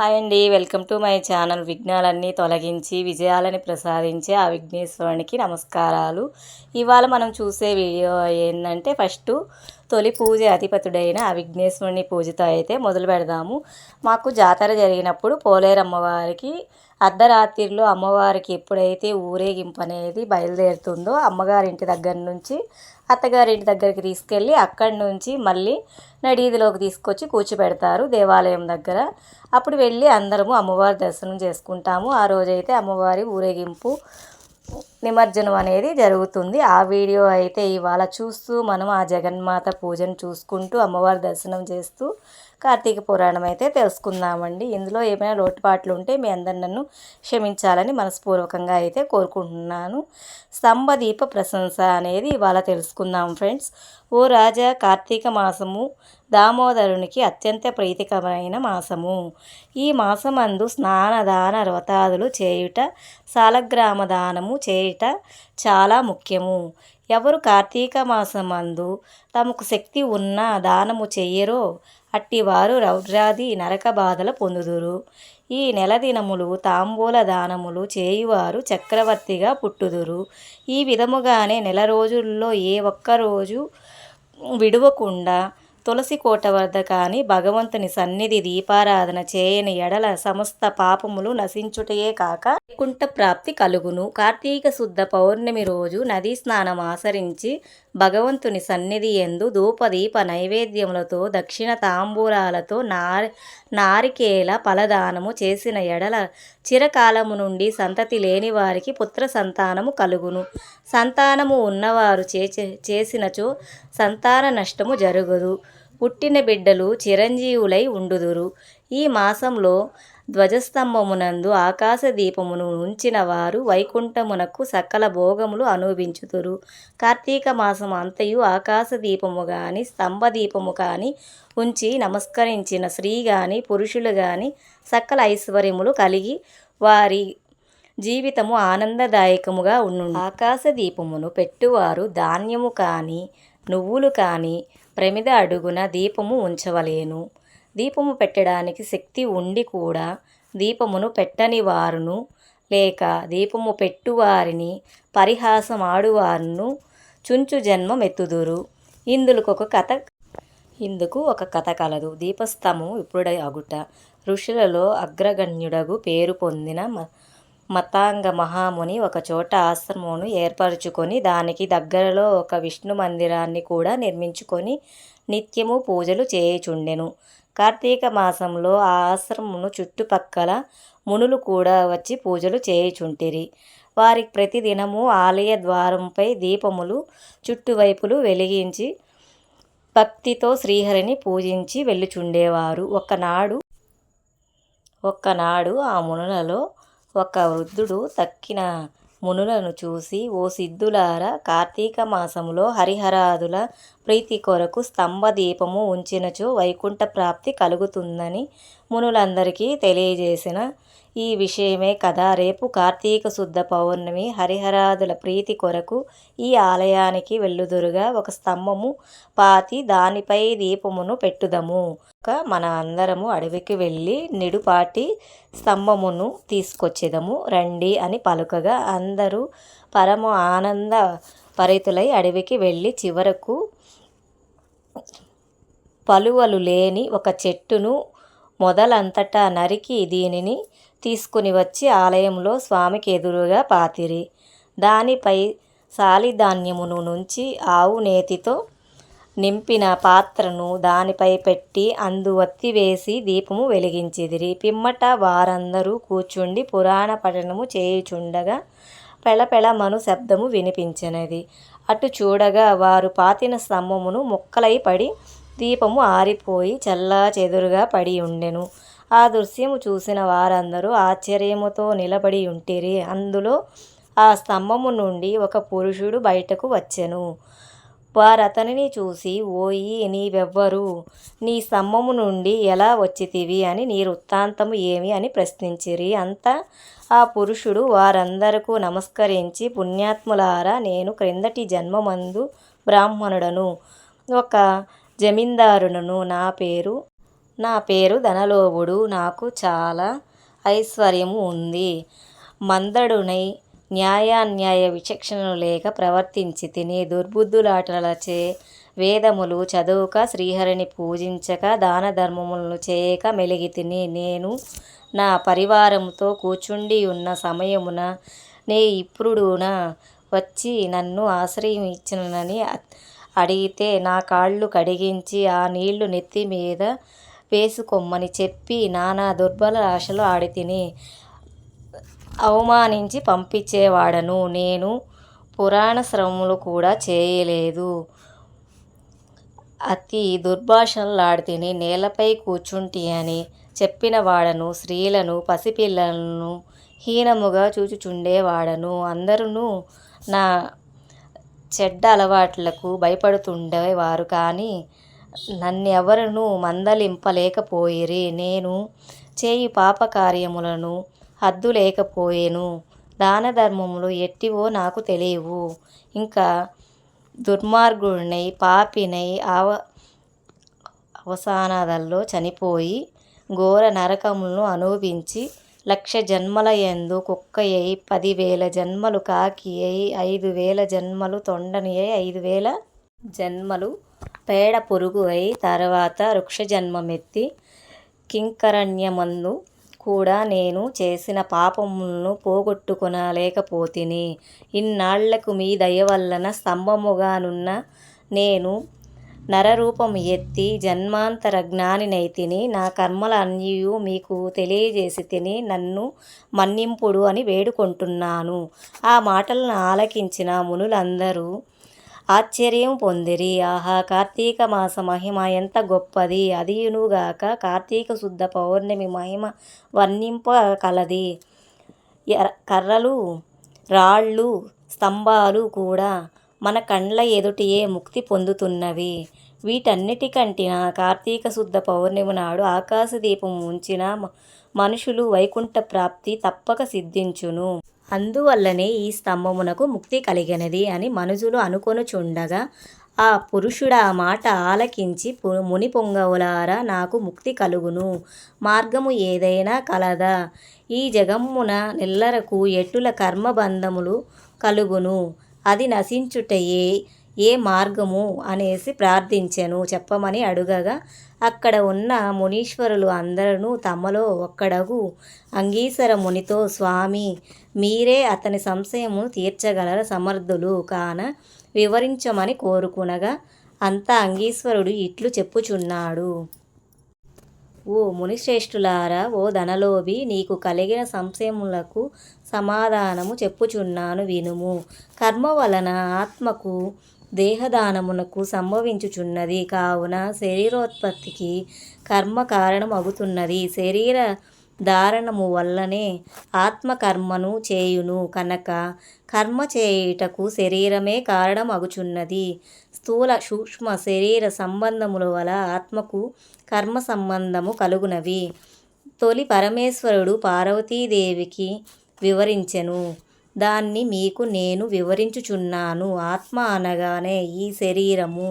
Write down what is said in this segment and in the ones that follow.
Hi అండి. Welcome to my channel విఘ్నాలన్నీ తొలగించి విజయాలని ప్రసాదించే ఆ విఘ్నేశ్వరునికి నమస్కారాలు. ఇవాళ మనం చూసే వీడియో ఏంటంటే ఫస్ట్ తొలి పూజ అధిపతుడైన ఆ విఘ్నేశ్వరుని పూజతో అయితే మొదలు పెడదాము. మాకు జాతర జరిగినప్పుడు పోలేరు అమ్మవారికి అర్ధరాత్రిలో అమ్మవారికి ఎప్పుడైతే ఊరేగింపు అనేది బయలుదేరుతుందో అమ్మగారింటి దగ్గర నుంచి అత్తగారింటి దగ్గరికి తీసుకెళ్ళి అక్కడి నుంచి మళ్ళీ నడీదిలోకి తీసుకొచ్చి కూర్చోబెడతారు దేవాలయం దగ్గర. అప్పుడు వెళ్ళి అందరము అమ్మవారి దర్శనం చేసుకుంటాము. ఆ రోజైతే అమ్మవారి ఊరేగింపు నిమజ్జనం అనేది జరుగుతుంది. ఆ వీడియో అయితే ఇవాళ చూస్తూ మనం ఆ జగన్మాత పూజను చూసుకుంటూ అమ్మవారి దర్శనం చేస్తూ కార్తీక పురాణం అయితే తెలుసుకుందామండి. ఇందులో ఏమైనా లోటుపాట్లు ఉంటే మీ అందరు నన్ను క్షమించాలని మనస్పూర్వకంగా అయితే కోరుకుంటున్నాను. స్తంభదీప ప్రశంస అనేది ఇవాళ తెలుసుకుందాం ఫ్రెండ్స్. ఓ రాజా కార్తీక మాసము దామోదరునికి అత్యంత ప్రీతికరమైన మాసము. ఈ మాసమందు స్నానదాన వ్రతాదులు చేయుట సాలగ్రామ దానము చేయుట చాలా ముఖ్యము. ఎవరు కార్తీక మాసమందు తమకు శక్తి ఉన్న దానము చెయ్యరో అట్టివారు రౌద్రాది నరక బాధలు పొందుదురు. ఈ నెల దినములు తాంబూల దానములు చేయువారు చక్రవర్తిగా పుట్టుదురు. ఈ విధముగానే నెల రోజుల్లో ఏ ఒక్క రోజు విడవకుండా తులసి కోట వద్ద కానీ భగవంతుని సన్నిధి దీపారాధన చేయని ఎడల సమస్త పాపములు నశించుటయే కాక వైకుంఠ ప్రాప్తి కలుగును. కార్తీక శుద్ధ పౌర్ణమి రోజు నదీ స్నానం ఆచరించి భగవంతుని సన్నిధి ఎందు ధూపదీప నైవేద్యములతో దక్షిణ తాంబూలాలతో నారి నారికేల ఫలదానము చేసిన ఎడల చిరకాలము నుండి సంతతి లేని వారికి పుత్ర సంతానము కలుగును. సంతానము ఉన్నవారు చే చేసినచో సంతాన నష్టము జరగదు. పుట్టిన బిడ్డలు చిరంజీవులై ఉండుదురు. ఈ మాసంలో ధ్వజస్తంభమునందు ఆకాశ దీపమును ఉంచిన వారు వైకుంఠమునకు సకల భోగములు అనుభవించుతురు కార్తీక మాసం అంతయు ఆకాశ దీపము కానీ స్తంభ దీపము కానీ ఉంచి నమస్కరించిన స్త్రీ కానీ పురుషులు కానీ సకల ఐశ్వర్యములు కలిగి వారి జీవితము ఆనందదాయకముగా ఉండు ఆకాశ దీపమును పెట్టువారు ధాన్యము కానీ నువ్వులు కానీ ప్రమిద అడుగున దీపము ఉంచవలేను. దీపము పెట్టడానికి శక్తి ఉండి కూడా దీపమును పెట్టని వారును లేక దీపము పెట్టువారిని పరిహాసమాడువారును చుంచు జన్మమెత్తుదురు. ఒక కథ ఇందుకు ఒక కథ కలదు. దీపస్తము ఇప్పుడు అగుట. ఋషులలో అగ్రగణ్యుడగు పేరు పొందిన మతాంగ మహాముని ఒక చోట ఆశ్రమమును ఏర్పరచుకొని దానికి దగ్గరలో ఒక విష్ణు మందిరాన్ని కూడా నిర్మించుకొని నిత్యము పూజలు చేయుచుండెను. కార్తీక మాసంలో ఆ ఆశ్రమమును చుట్టుపక్కల మునులు కూడా వచ్చి పూజలు చేయుచుంటిరి. వారి ప్రతిదినము ఆలయ ద్వారంపై దీపములు చుట్టువైపులు వెలిగించి భక్తితో శ్రీహరిని పూజించి వెళ్ళుచుండేవారు. ఒకనాడు ఒక్కనాడు ఆ మునులలో ఒక వృద్ధుడు తక్కిన మునులను చూసి ఓ సిద్ధులారా కార్తీక మాసములో హరిహరాదుల ప్రీతి కొరకు స్తంభ దీపము ఉంచినచో వైకుంఠ ప్రాప్తి కలుగుతుందని మునులందరికీ తెలియజేసిన ఈ విషయమే కదా. రేపు కార్తీక శుద్ధ పౌర్ణమి హరిహరాదుల ప్రీతి కొరకు ఈ ఆలయానికి వెళ్ళుదురుగా ఒక స్తంభము పాతి దానిపై దీపమును పెట్టుదము. మన అందరము అడవికి వెళ్ళి నిడుపాటి స్తంభమును తీసుకొచ్చేదము. రండి అని పలుకగా అందరూ పరమ ఆనంద పరితులై అడవికి వెళ్ళి చివరకు పలువలు లేని ఒక చెట్టును మొదలంతటా నరికి దీనిని తీసుకుని వచ్చి ఆలయంలో స్వామికి ఎదురుగా పాతిరి. దానిపై సాలిధాన్యమును నుంచి ఆవు నేతితో నింపిన పాత్రను దానిపై పెట్టి అందు వత్తి వేసి దీపము వెలిగించిదిరి. పిమ్మట వారందరూ కూర్చుండి పురాణ పఠనము చేయుచుండగా పెళపెళ మను శబ్దము వినిపించినది. అటు చూడగా వారు పాతిన స్తంభమును ముక్కలై పడి దీపము ఆరిపోయి చల్లా చెదురుగా పడి ఉండెను. ఆ దృశ్యము చూసిన వారందరూ ఆశ్చర్యముతో నిలబడి ఉంటిరి. అందులో ఆ స్తంభము నుండి ఒక పురుషుడు బయటకు వచ్చెను. వారతనిని చూసి ఓయి నీవెవ్వరు? నీ స్తంభము నుండి ఎలా వచ్చితివి అని నీ వృత్తాంతము ఏమి అని ప్రశ్నించిరి. అంతా ఆ పురుషుడు వారందరకు నమస్కరించి పుణ్యాత్ములారా నేను క్రిందటి జన్మమందు బ్రాహ్మణుడను. ఒక జమీందారునను నా పేరు నా పేరు ధనలోభుడు నాకు చాలా ఐశ్వర్యము ఉంది. మందడునై న్యాయాన్యాయ విచక్షణలు లేక ప్రవర్తించి తిని దుర్బుద్ధులాటలచే వేదములు చదువుక శ్రీహరిని పూజించక దాన ధర్మములను చేయక మెలిగి తిని నేను నా పరివారముతో కూర్చుండి ఉన్న సమయమున నే ఇప్పుడున వచ్చి నన్ను ఆశ్రయం ఇచ్చినని అడిగితే నా కాళ్ళు కడిగించి ఆ నీళ్ళు నెత్తి మీద వేసుకోమ్మని చెప్పి నానా దుర్బల ఆశలు ఆడితిని అవమానించి పంపించేవాడను. నేను పురాణ శ్రమములు కూడా చేయలేదు. అతి దుర్భాషలాడితిని నేలపై కూర్చుంటి అని చెప్పిన వాడను. స్త్రీలను పసిపిల్లలను హీనముగా చూచుచుండేవాడను. అందరూ నా చెడ్డ అలవాట్లకు భయపడుతుండేవారు కానీ నన్నెవరునూ మందలింపలేకపోయిరి. నేను చేయి పాపకార్యములను హద్దు లేకపోయేను దాన ధర్మములు ఎట్టివో నాకు తెలియవు. ఇంకా దుర్మార్గుడినై పాపినై ఆవ అవసానాలలో చనిపోయి ఘోర నరకములను అనుభవించి లక్ష జన్మల యందు కుక్కయై పదివేల జన్మలు కాకి అయి ఐదు వేల జన్మలు తొండని అయి ఐదు వేల జన్మలు పేడ పురుగు అయి తర్వాత వృక్షజన్మమెత్తి కింకరణ్యమందు కూడా నేను చేసిన పాపములను పోగొట్టుకొనలేకపోతిని. ఇన్నాళ్ళకు మీ దయ వలన స్తంభముగానున్న నేను నరరూపము ఎత్తి జన్మాంతర జ్ఞానినైతిని నా కర్మలన్నీయు మీకు తెలియజేసి తిని నన్ను మన్నింపుడు అని వేడుకొంటున్నాను. ఆ మాటలను ఆలకించిన మునులందరూ ఆశ్చర్యం పొందిరి. ఆహా కార్తీక మాస మహిమ ఎంత గొప్పది. అదియునుగాక కార్తీక శుద్ధ పౌర్ణమి మహిమ వర్ణింప కలది కర్రలు రాళ్ళు స్తంభాలు కూడా మన కండ్ల ఎదుటయే ముక్తి పొందుతున్నవి. వీటన్నిటికంటిన కార్తీక శుద్ధ పౌర్ణమి నాడు ఆకాశదీపం ఉంచిన మనుషులు వైకుంఠ ప్రాప్తి తప్పక సిద్ధించును. అందువల్లనే ఈ స్తంభమునకు ముక్తి కలిగినది అని మనుషులు అనుకొనుచుండగా ఆ పురుషుడు ఆ మాట ఆలకించి ముని పొంగవులారా నాకు ముక్తి కలుగును. మార్గము ఏదైనా కలదా. ఈ జగమ్మున నిల్లరకు ఎట్టుల కర్మబంధములు కలుగును? అది నశించుటయే ఏ మార్గము? అనేసి ప్రార్థించెను. చెప్పమని అడుగగా అక్కడ ఉన్న మునీశ్వరులు అందరూ తమలో ఒక్కడగు. అంగీసర మునితో స్వామి మీరే అతని సంశయమును తీర్చగల సమర్థులు. కాన వివరించమని కోరుకునగా అంత అంగీశ్వరుడు ఇట్లు చెప్పుచున్నాడు. ఓ మునిశ్రేష్ఠులారా ఓ ధనలోభి నీకు కలిగిన సంశయములకు సమాధానము చెప్పుచున్నాను వినుము. కర్మ వలన ఆత్మకు దేహదానమునకు సంభవించుచున్నది. కావున శరీరోత్పత్తికి కర్మ కారణం అవుతున్నది శరీర ధారణము వల్లనే ఆత్మ కర్మను చేయును కనుక కర్మ చేయుటకు శరీరమే కారణమగుచున్నది. స్థూల సూక్ష్మ శరీర సంబంధముల వల ఆత్మకు కర్మ సంబంధము కలుగునవి. తొలి పరమేశ్వరుడు పార్వతీదేవికి వివరించెను. దాన్ని మీకు నేను వివరించుచున్నాను. ఆత్మ అనగానే ఈ శరీరము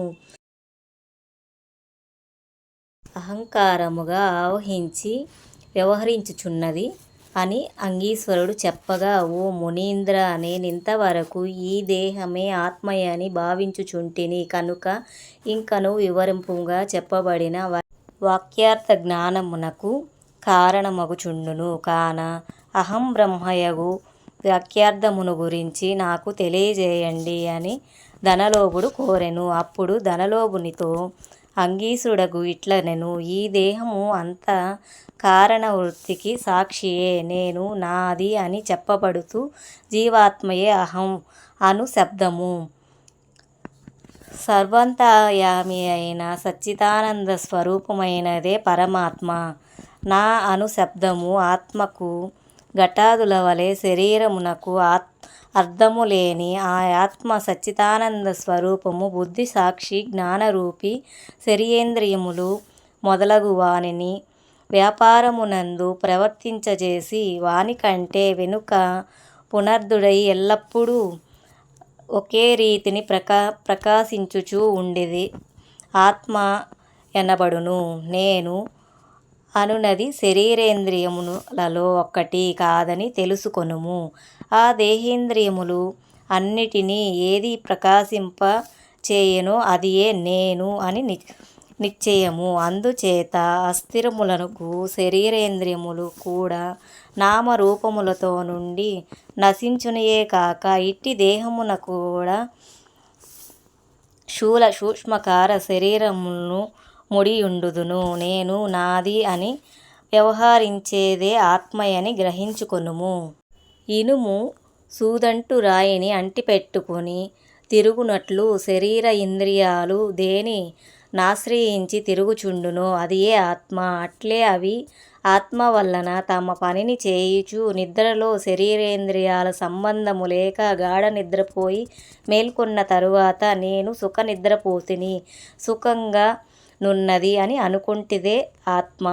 అహంకారముగా ఆవహించి వ్యవహరించుచున్నది అని అంగీశ్వరుడు చెప్పగా ఓ మునీంద్ర నేనింతవరకు ఈ దేహమే ఆత్మయని భావించుచుంటిని. కనుక ఇంకను వివరింపుగా చెప్పబడిన వాక్యార్థ జ్ఞానమునకు కారణమగుచుండును. కాన అహం బ్రహ్మయగు వాక్యార్థమును గురించి నాకు తెలియజేయండి అని ధనలోభుడు కోరెను. అప్పుడు ధనలోభునితో అంగీసుడగు ఇట్లనెను ఈ దేహము అంత కారణ వృత్తికి సాక్షియే. నేను నాది అని చెప్పబడుతూ జీవాత్మయే అహం అను శబ్దము. సర్వంతయామి అయిన సచ్చిదానంద స్వరూపమైనదే పరమాత్మ. నా అను శబ్దము ఆత్మకు ఘటాదుల వలె శరీరమునకు ఆత్ అర్థము లేని ఆ ఆత్మ సచ్చిదానంద స్వరూపము బుద్ధి సాక్షి జ్ఞానరూపి శరీరేంద్రియములు మొదలగు వానిని వ్యాపారమునందు ప్రవర్తించజేసి వానికంటే వెనుక పునర్ధుడై ఎల్లప్పుడూ ఒకే రీతిని ప్రకా ప్రకాశించుచూ ఉండేది. ఆత్మ ఎనబడును. నేను అనునది శరీరేంద్రియములలో ఒక్కటి కాదని తెలుసుకొనుము. ఆ దేహేంద్రియములు అన్నిటినీ ఏది ప్రకాశింప చేయనో అదియే నేను అని ని నిశ్చయము. అందుచేత అస్థిరములకు శరీరేంద్రియములు కూడా నామరూపములతో నుండి నశించునియే కాక ఇట్టి దేహమున కూడా శూల సూక్ష్మకార శరీరమును ముడియుండుదును నేను నాది అని వ్యవహరించేదే ఆత్మయని గ్రహించుకొనుము. ఇనుము సూదంటు రాయిని అంటిపెట్టుకొని తిరుగునట్లు శరీర ఇంద్రియాలు దేని నాశ్రయించి తిరుగుచుండునో అదియే ఆత్మ. అట్లే అవి ఆత్మ వలన తమ పనిని చేయుచు నిద్రలో శరీరేంద్రియాల సంబంధము లేక గాఢ నిద్రపోయి మేల్కొన్న తరువాత నేను సుఖ నిద్రపోతిని. సుఖంగా నున్నది అని అనుకుంటిదే ఆత్మ.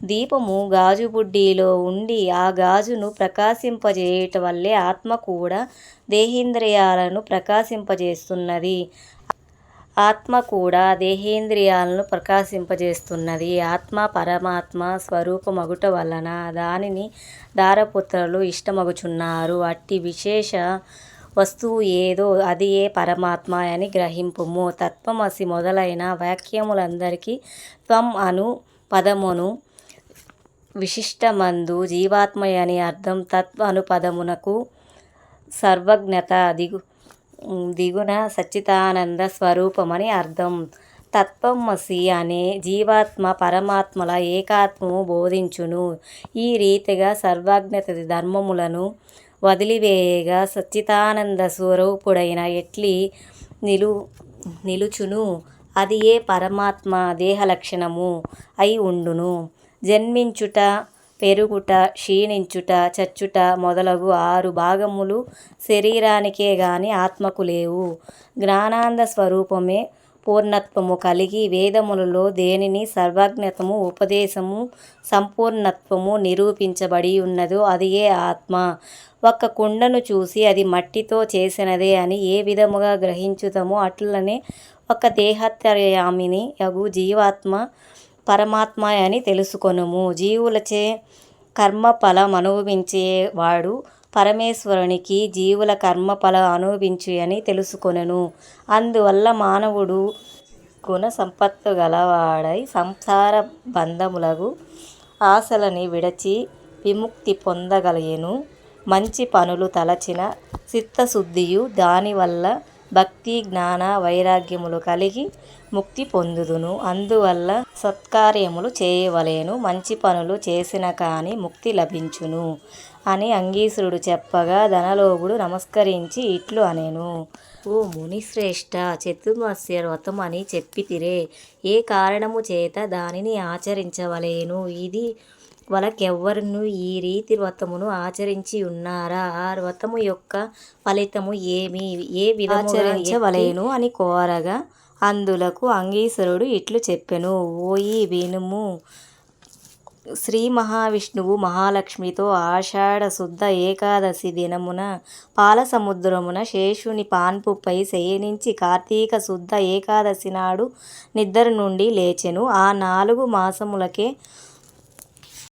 దీపము గాజు బుడ్డిలో ఉండి ఆ గాజును ప్రకాశింపజేయటం వల్లే ఆత్మ కూడా దేహేంద్రియాలను ప్రకాశింపజేస్తున్నది. ఆత్మ కూడా దేహేంద్రియాలను ప్రకాశింపజేస్తున్నది. ఆత్మ పరమాత్మ స్వరూపమగుట వలన దానిని దారపుత్రులు ఇష్టమగుచున్నారు. అట్టి విశేష వస్తువు ఏదో అది ఏ పరమాత్మ అని గ్రహింపుము. తత్వమసి మొదలైన వాక్యములందరికీ త్వం అను పదమును విశిష్టమందు జీవాత్మయని అర్థం తత్వ అను పదమునకు సర్వజ్ఞత దిగు దిగున సచ్చితానంద స్వరూపమని అర్థం. తత్వమసి అనే జీవాత్మ పరమాత్మల ఏకాత్మము బోధించును. ఈ రీతిగా సర్వజ్ఞత ధర్మములను వదిలివేయగా సచ్చిదానంద స్వరూపుడైన ఎట్లి నిలు నిలుచును? అది ఏ పరమాత్మ దేహ లక్షణము అయి ఉండును? జన్మించుట పెరుగుట క్షీణించుట చచ్చుట మొదలగు ఆరు భాగములు శరీరానికే గాని ఆత్మకు లేవు. జ్ఞానానంద స్వరూపమే పూర్ణత్వము కలిగి వేదములలో దేనిని సర్వజ్ఞతము ఉపదేశము సంపూర్ణత్వము నిరూపించబడి ఉన్నదో అది ఏ ఆత్మ? ఒక్క కుండను చూసి అది మట్టితో చేసినదే అని ఏ విధముగా గ్రహించుతామో అట్లనే ఒక దేహత్యయామిని యగు జీవాత్మ పరమాత్మ అని తెలుసుకొనుము. జీవులచే కర్మఫలం అనుభవించేవాడు పరమేశ్వరునికి జీవుల కర్మఫల అనుభవించుయని తెలుసుకొనెను. అందువల్ల మానవుడు గుణ సంపత్తు గలవాడై సంసార బంధములకు ఆశలని విడచి విముక్తి పొందగలిగెను. మంచి పనులు తలచిన చిత్తశుద్ధియు దానివల్ల భక్తి జ్ఞాన వైరాగ్యములు కలిగి ముక్తి పొందుదును. అందువల్ల సత్కార్యములు చేయవలేను. మంచి పనులు చేసిన కానీ ముక్తి లభించును. అని అంగీసురుడు చెప్పగా ధనలోభుడు నమస్కరించి ఇట్లు అనెను. ఓ మునిశ్రేష్ఠ చతుర్మాస్య వ్రతం అని చెప్పితిరే ఏ కారణము చేత దానిని ఆచరించవలెను? ఇది వలకెవ్వరును ఈ రీతి వ్రతమును ఆచరించి ఉన్నారా? ఆ వ్రతము యొక్క ఫలితము ఏమి? ఏ విధముగా ఆచరించవలెను అని కోరగా అందులకు అంగీసురుడు ఇట్లు చెప్పెను. ఓయి వినుము శ్రీ మహావిష్ణువు మహాలక్ష్మితో ఆషాఢ శుద్ధ ఏకాదశి దినమున పాలసముద్రమున శేషుని పాన్పుపై శయనించి కార్తీక శుద్ధ ఏకాదశి నాడు నిద్ర నుండి లేచెను. ఆ నాలుగు మాసములకే